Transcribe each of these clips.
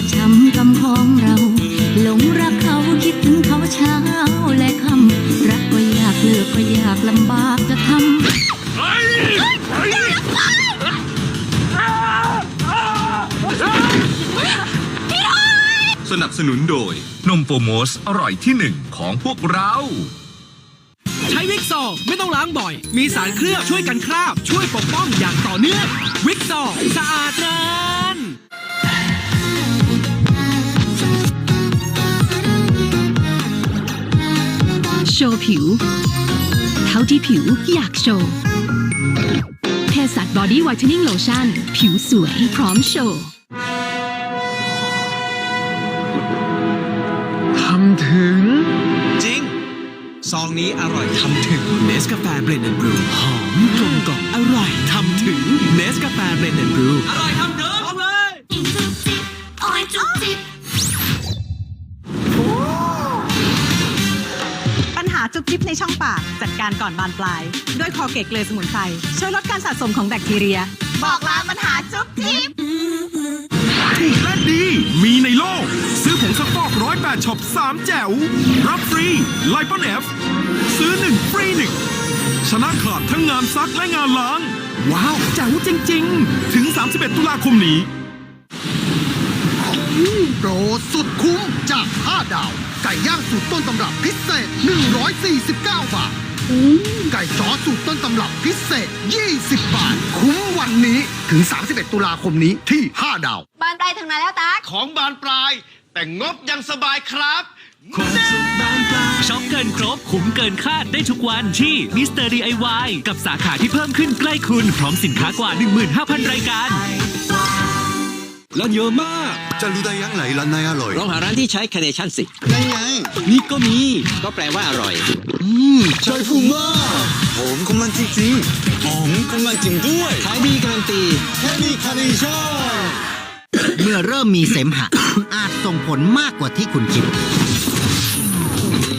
ก็ช้ำกำของเรา หลงรักเขาคิดถึงเขาเช้าและค่ำรักก็ยากเลือกก็ยากลำบากจะทำสนับสนุนโดย นมโฟโมสอร่อยที่หนึ่งของพวกเราใช้วิกซอไม่ต้องล้างบ่อย มีสารเคลือบช่วยกันคราบ ช่วยปกป้องอย่างต่อเนื่องวิกซอสะอาดนาน โชว์ผิว เท่าที่ผิวอยากโชว์เทสัตบอดี้ไวท์เทนนิ่งโลชั่น ผิวสวยพร้อมโชว์ทำถึง จริง ซองนี้อร่อยทำถึงเนสกาแฟเบรนด์บรูหอมกลมกล่อมอร่อยทำถึงเนสกาแฟเบรนด์บรูอร่อยทำถึง จุ๊บจิ๊บในช่องปาก จัดการก่อนบานปลาย ด้วยคอเกตเกลือสมุนไพรช่วยลดการสะสมของแบคทีเรีย บอกลาปัญหาจุ๊บจิ๊บถูกและดี มีในโลก ซื้อผงซักฟอกร้อยแปดช็อปสามแจ๋ว รับฟรีไลปอนเอฟซื้อหนึ่งฟรีหนึ่งชนะขาดทั้งงานซักและงานล้าง ว้าว แจ๋วจริง ๆ ถึง 31 ตุลาคมนี้ โปรสุดคุ้มจาก 5 ดาว ไก่ย่างสูตรต้นตำรับพิเศษ 149 บาท ไก่จ้อสูตรต้นตำรับพิเศษ 20 บาท คุ้มวันนี้ถึง 31 ตุลาคมนี้ที่ 5 ดาว บานปลายถึงไหนแล้วตั๊กของบานปลาย แต่งบยังสบายครับช็อปเกินครบคุ้มเกินคาดได้ทุกวันที่มิสเตอร์ดีไอวกับสาขาที่เพิ่มขึ้นใกล้คุณ พร้อมสินค้ากว่า 15,000 รายการ ร้านเยอะมาก จะรู้ได้ยังไงร้านไหนอร่อยลองหาร้านที่ใช้คาเนชั่นสิยังไงนี่ก็มี ก็แปลว่าอร่อย อืมใช่ฟูมากหอมกำลังจริงๆหอมกำลังจริงด้วยขายดีการันตีแค่มีคาร์เนชั่นเมื่อเริ่มมีเสมหะ อาจส่งผลมากกว่าที่คุณคิด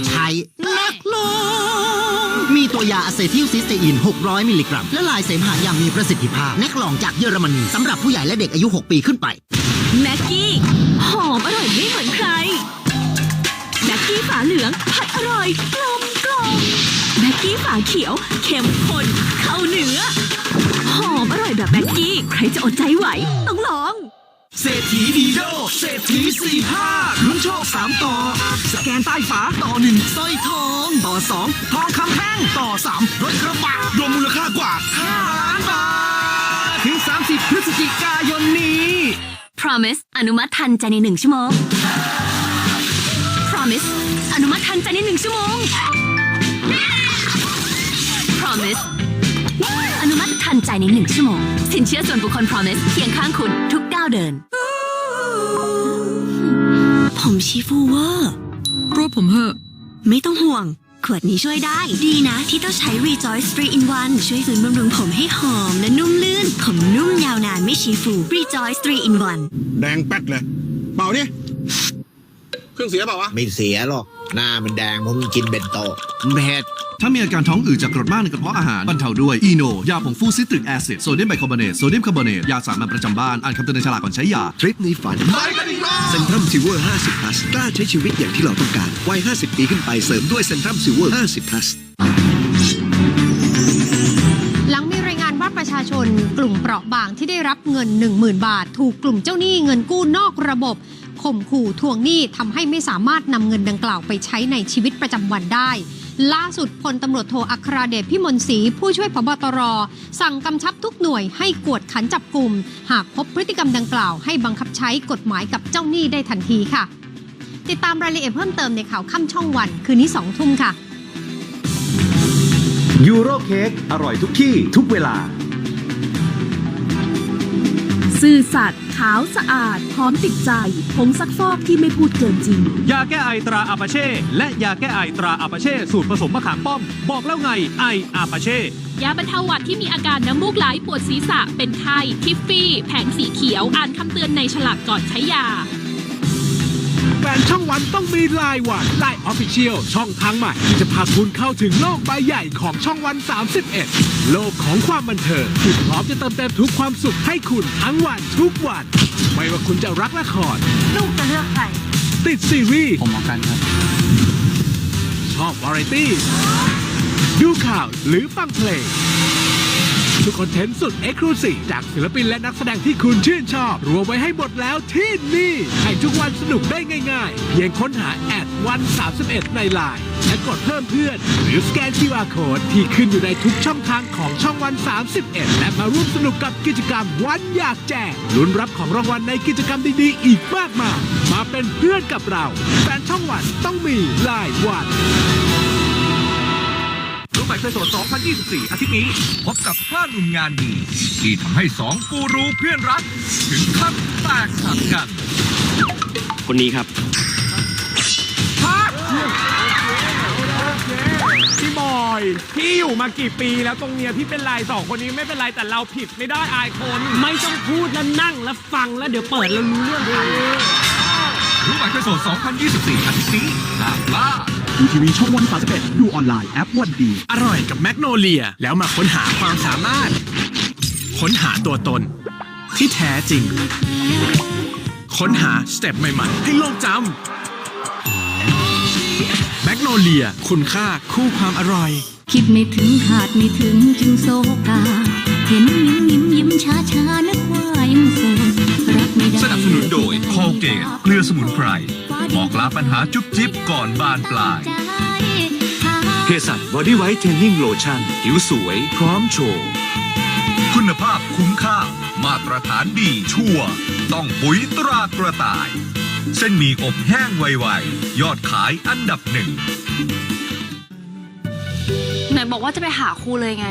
ใช้เล็กลงมี ตัวยาอะเซทิลซิสเตอีน 600 มิลลิกรัม และลายเสมหะอย่างมีประสิทธิภาพ แนกลองจากเยอรมนีสำหรับผู้ใหญ่และเด็กอายุ 6 ปีขึ้นไป แม็กกี้ หอมอร่อยไม่เหมือนใคร แม็กกี้ฝาเหลือง ผัดอร่อยกลมกล่อมแม็กกี้ฝาเขียวเข้มข้นเข้าเนื้อ หอมอร่อยแบบแม็กกี้ ใครจะอดใจไหว ต้องลอง เศรษฐีดีโดเศรษฐีสี่ภาคลุ้นโชคสามต่อ สแกนใต้ฝาต่อหนึ่งสร้อยทอง ต่อสองทองคำแท่งต่อสามรถกระบะรวมมูลค่ากว่า5ล้านบาท ถึง 30 พฤศจิกายนนี้ Promise อนุมัติทันใจในหนึ่งชั่วโมง Promise อนุมัติทันใจในหนึ่งชั่วโมง Promise นุมัติทันใจในหนึ่งชั่วโมง สินเชื่อส่วนบุคคล Promise เคียงข้างคุณทุกก้าวเดิน ผมชีฟูเวอร์รูปผมเหอะ ไม่ต้องห่วง ขวดนี้ช่วยได้ ดีนะ ที่ต้องใช้ Rejoice 3 in 1 ช่วยฟื้นบำรุงผมให้หอมและนุ่มลื่น ผมนุ่มยาวนานไม่ชีฟู Rejoice 3 in 1แดงแป๊ดเลย เปล่าดิเครื่องเสียเปล่าวะ ไม่เสียหรอก หน้ามันแดงเพราะมันกินเบนโตะเผ็ดถ้ามีอาการท้องอืดจากกรดมากในกระเพาะอาหารบรรเทาด้วยอีโนยาผงฟูซิตริกแอซิดโซเดียมไบคาร์บอเนตโซเดียมคาร์บอเนตยาสามัญประจำบ้านอ่านคำเตือนในฉลากก่อนใช้ยาทริปในฝันเซนทรัมซิลเวอร์ 50 plus กล้าใช้ชีวิตอย่างที่เราต้องการวัย 50 ปีขึ้นไปเสริมด้วยเซนทรัมซิลเวอร์ 50 plus หลังมีรายงานว่าประชาชนกลุ่มเปราะบางที่ได้รับเงิน 10,000 บาท ถูกกลุ่มเจ้าหนี้เงินกู้นอกระบบ ข่มขู่ทวงหนี้ทำให้ไม่สามารถนำเงินดังกล่าวไปใช้ในชีวิตประจำวันได้ ล่าสุดพลตำรวจโทอัครเดชพิมลศรีผู้ช่วยพบตร สั่งกำชับทุกหน่วยให้กวดขันจับกลุ่ม หากพบพฤติกรรมดังกล่าวให้บังคับใช้กฎหมายกับเจ้าหนี้ได้ทันทีค่ะ ติดตามรายละเอียดเพิ่มเติมในข่าวค่ำช่องวัน คืนนี้สองทุ่มค่ะยูโรเค้กอร่อยทุกที่ทุกเวลา ซื่อสัตย์ขาวสะอาด พร้อมติดใจผงซักฟอกที่ไม่พูดเกินจริง ยาแก้ไอตราอาปาเช่ และยาแก้ไอตราอาปาเช่ สูตรผสมมะขามป้อม บอกแล้วไงไออาปาเช่ยาบรรเทาหวัดที่มีอาการน้ำมูกไหลปวดศีรษะเป็นไข้ทิฟฟี่ แผงสีเขียวอ่านคำเตือนในฉลากก่อนใช้ยา แฟนช่องวันต้องมีลายวันไลน์ออฟฟิเชียลช่องทางใหม่ที่จะพาคุณเข้าถึงโลกใบใหญ่ของช่องวัน 31 โลกของความบันเทิงที่พร้อมจะเติมเต็มทุกความสุขให้คุณทั้งวันทุกวัน ไม่ว่าคุณจะรักละครลูกจะเลือกใครติดซีรีส์ผมมองกันครับ ชอบวาไรตี้ ดูข่าวหรือฟังเพลง ทุกคอนเทนต์สุดเอ็กซ์คลูซีฟจากศิลปินและนักแสดงที่คุณชื่นชอบ รวมไว้ให้หมดแล้วที่นี่ให้ทุกวันสนุกได้ง่ายๆ เพียงค้นหาแอดวัน31 ในไลน์และกดเพิ่มเพื่อน หรือสแกน QR Code ที่ขึ้นอยู่ในทุกช่องทางของช่องวัน 31 และมาร่วมสนุกกับกิจกรรมวันอยากแจกลุ้นรับของรางวัลในกิจกรรมดีๆ อีกมากมายมาเป็นเพื่อนกับเราแฟนช่องวันต้องมีไลายวัน เคยโสด2024 อาทิตย์นี้ พบกับห้าหนุ่มงานดี ที่ทำให้สองกูรูเพื่อนรัก ถึงขั้นแตกหักกัน คนนี้ครับพี่บอย พี่อยู่มากี่ปีแล้วตรงเนี้ยพี่เป็นไรสองคนนี้ไม่เป็นไรแต่เราผิดไม่ได้อายคน ไม่ต้องพูดแล้วนั่งแล้วฟังแล้วเดี๋ยวเปิดแล้วรู้เรื่องเอง รู้ไหมเคยโสด2024อาทิตย์นี้ห้ามพลาดดูทีวีช่องวัน31ดูออนไลน์แอปวันดีอร่อยกับแมกโนเลีย แล้วมาค้นหาความสามารถ ค้นหาตัวตน ที่แท้จริง ค้นหาสเต็ปใหม่ๆ ให้โลกจำแมกโนเลีย คุณค่าคู่ความอร่อย คิดไม่ถึงขาดไม่ถึงจึงโศกา เห็นยิ้มยิ้มยิ้มช้าช้านึกว่ายังโสดรักไม่ได้ สนับสนุนโดย Colgate เกลือสมุนไพรบอกลาปัญหาจุ๊บจิ๊บก่อนบานปลายเภสัชบอดี้ไวท์เทนนิ่งโลชั่นผิวสวย พร้อมโชว์คุณภาพคุ้มค่า มาตรฐานดีชัวร์ต้องปุ๋ยตรากระต่าย เส้นหมี่อบแห้งไวๆ ยอดขายอันดับหนึ่ง ไหนบอกว่าจะไปหาครูเลยไง